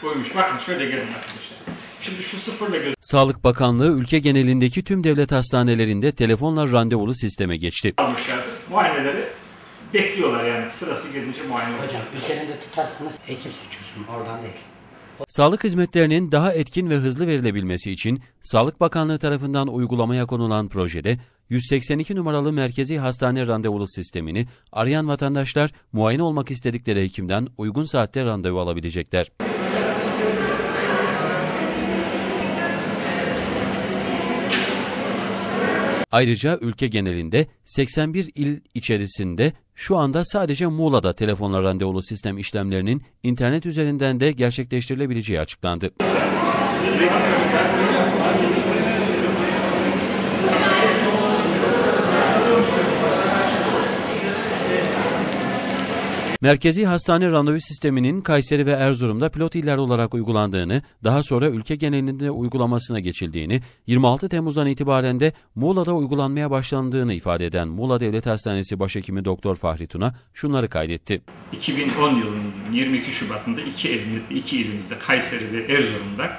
koymuş. Bakın şöyle gelin arkadaşlar. Şimdi şu sıfırla göz Sağlık Bakanlığı ülke genelindeki tüm devlet hastanelerinde telefonla randevulu sisteme geçti. almışlardı. Muayeneleri bekliyorlar yani sırası gelince muayene olacak. Hocam üzerinde tutarsanız hekim seçiyorsun oradan değil. Sağlık hizmetlerinin daha etkin ve hızlı verilebilmesi için Sağlık Bakanlığı tarafından uygulamaya konulan projede 182 numaralı merkezi hastane randevulu sistemini arayan vatandaşlar muayene olmak istedikleri hekimden uygun saatte randevu alabilecekler. Ayrıca ülke genelinde 81 il içerisinde şu anda sadece Muğla'da telefonla randevulu sistem işlemlerinin internet üzerinden de gerçekleştirilebileceği açıklandı. Merkezi hastane randevu sisteminin Kayseri ve Erzurum'da pilot iller olarak uygulandığını, daha sonra ülke genelinde uygulamasına geçildiğini, 26 Temmuz'dan itibaren de Muğla'da uygulanmaya başlandığını ifade eden Muğla Devlet Hastanesi Başhekimi Doktor Fahri Tuna şunları kaydetti. 2010 yılının 22 Şubat'ında iki, il, iki ilimizde Kayseri ve Erzurum'da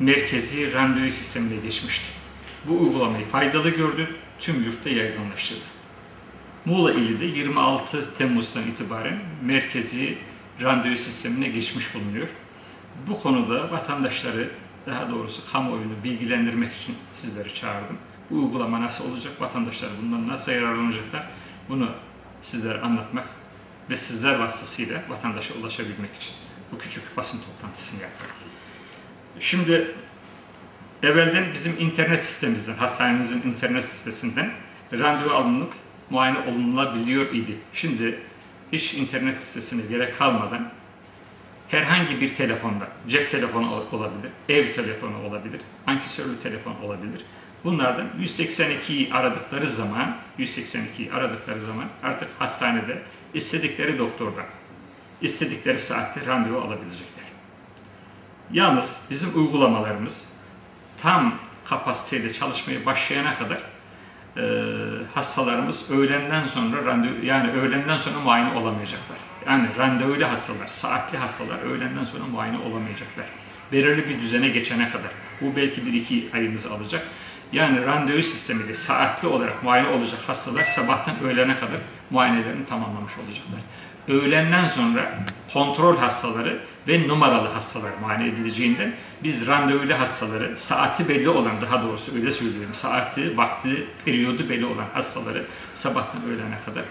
merkezi randevu sistemine geçmişti. Bu uygulamayı faydalı gördü, tüm yurtta yaygınlaştırdı. Muğla ili de 26 Temmuz'dan itibaren merkezi randevu sistemine geçmiş bulunuyor. Bu konuda vatandaşları, daha doğrusu kamuoyunu bilgilendirmek için sizleri çağırdım. Bu uygulama nasıl olacak, vatandaşlar bundan nasıl yararlanacaklar, bunu sizlere anlatmak ve sizler vasıtasıyla vatandaşa ulaşabilmek için bu küçük basın toplantısını yaptık. Şimdi evvelden bizim internet sitemimizden, hastanemizin internet sitesinden randevu alınıp muayene olunabiliyor idi. Şimdi hiç internet sitesine gerek kalmadan herhangi bir telefonda, cep telefonu olabilir, ev telefonu olabilir, ankesörlü telefon olabilir. Bunlardan 182'yi aradıkları zaman, 182'yi aradıkları zaman artık hastanede istedikleri doktordan, istedikleri saatte randevu alabilecekler. Yalnız bizim uygulamalarımız tam kapasiteyle çalışmaya başlayana kadar e, hastalarımız öğlenden sonra randevu yani öğlenden sonra muayene olamayacaklar. Yani randevulu hastalar, saatli hastalar öğlenden sonra muayene olamayacaklar. Belirli bir düzene geçene kadar. Bu belki bir iki ayımızı alacak. Yani randevu sistemiyle saatli olarak muayene olacak hastalar sabahtan öğlene kadar muayenelerini tamamlamış olacaklar. Öğlenden sonra kontrol hastaları ve numaralı hastalar muayene edileceğinden biz randevulu hastaları saati belli olan daha doğrusu öyle söylüyorum saati, vakti, periyodu belli olan hastaları sabahtan öğlene kadar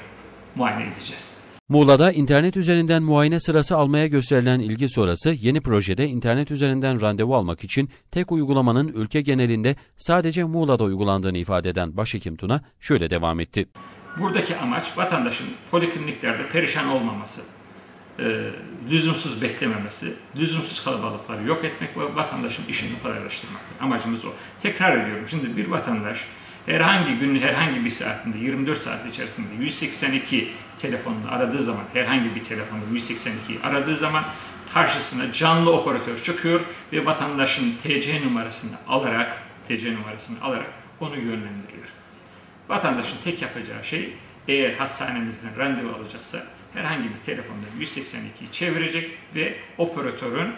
muayene edeceğiz. Muğla'da internet üzerinden muayene sırası almaya gösterilen ilgi sonrası yeni projede internet üzerinden randevu almak için tek uygulamanın ülke genelinde sadece Muğla'da uygulandığını ifade eden Başhekim Tuna şöyle devam etti. Buradaki amaç vatandaşın polikliniklerde perişan olmaması, e, lüzumsuz beklememesi, lüzumsuz kalabalıkları yok etmek ve vatandaşın işini kolaylaştırmaktır. Amacımız o. Tekrar ediyorum. Şimdi bir vatandaş herhangi gün herhangi bir saatinde 24 saat içerisinde 182 telefonunu aradığı zaman herhangi bir telefonda 182'yi aradığı zaman karşısına canlı operatör çıkıyor ve vatandaşın TC numarasını alarak TC numarasını alarak onu yönlendiriyor. Vatandaşın tek yapacağı şey eğer hastanemizden randevu alacaksa herhangi bir telefonda 182'yi çevirecek ve operatörün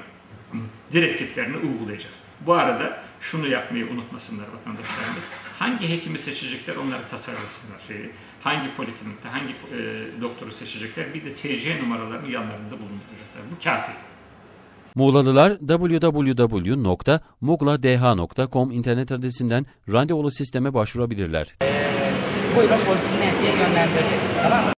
direktiflerini uygulayacak. Bu arada şunu yapmayı unutmasınlar vatandaşlarımız. Hangi hekimi seçecekler onları tasarlasınlar. Şeyi. Hangi poliklinikte, hangi e, doktoru seçecekler bir de TC numaralarını yanlarında bulunduracaklar. Bu kafi. Muğlalılar www.mugladh.com internet adresinden randevulu sisteme başvurabilirler. poi dopo il finale di Andrea.